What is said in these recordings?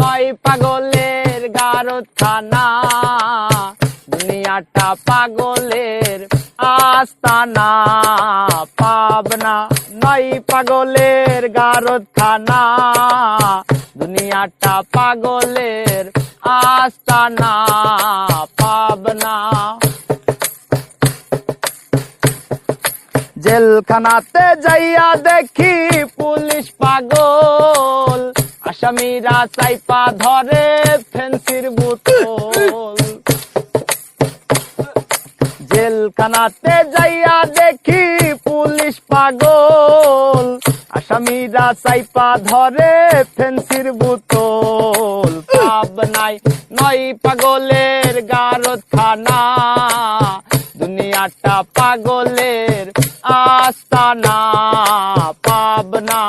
নয় পাগলের গারদ খানা। দুনিয়াটা পাগলের আস্তানা। পাবনা নয় পাগলের গারদ খানা। দুনিয়াটা পাগলের আস্তানা। পাবনা। জেলখানাতে যাইয়া দেখি পুলিশ পাগল। আসামিরা চাইপা ধরে ফেন্সির বোতল। জেলখানাতে যাইয়া দেখি পুলিশ পাগল। আসামিরা চাইপা ধরে ফেন্সির বোতল। পাবনাই নয় পাগলের গারদ খানা। দুনিয়াটা পাগলের আস্তানা। পাবনা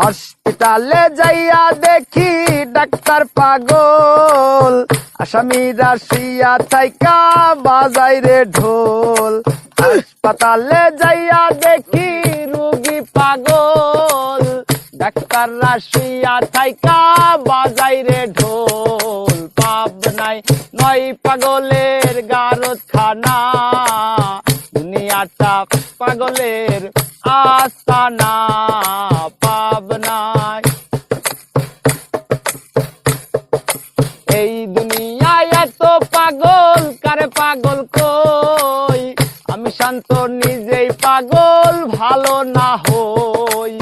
হসপিটালে যাইয়া দেখি ডাক্তার পাগল। আসামিরা শুইয়া থাইকা বাজাই রে ঢোল। হাসপাতালে যাইয়া দেখি রুগী পাগল। ডাক্তাররা শুইয়া থাইকা বাজাই রে ঢোল। পাবনাই নয় পাগলের গারদ খানা দুনিয়াটা পাগলের আস্তানা। পাগল কই? আমি শান্ত, নিজেই পাগল, ভালো না হই।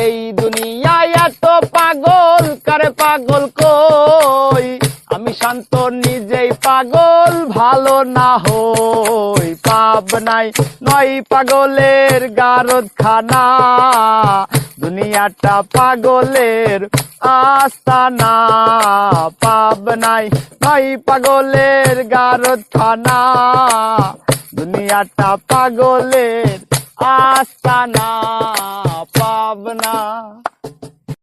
এই দুনিয়ায় এত পাগল, কারে পাগল কই? আমি শান্ত, নিজেই পাগল, ভালো না হই। পাবনাই নয় পাগলের গারদ খানা দুনিয়াটা পাগলের আস্তানা পাবনাই নয় পাগলের গার থানা দুনিয়াটা পাগলের আস্তানা পাবনা।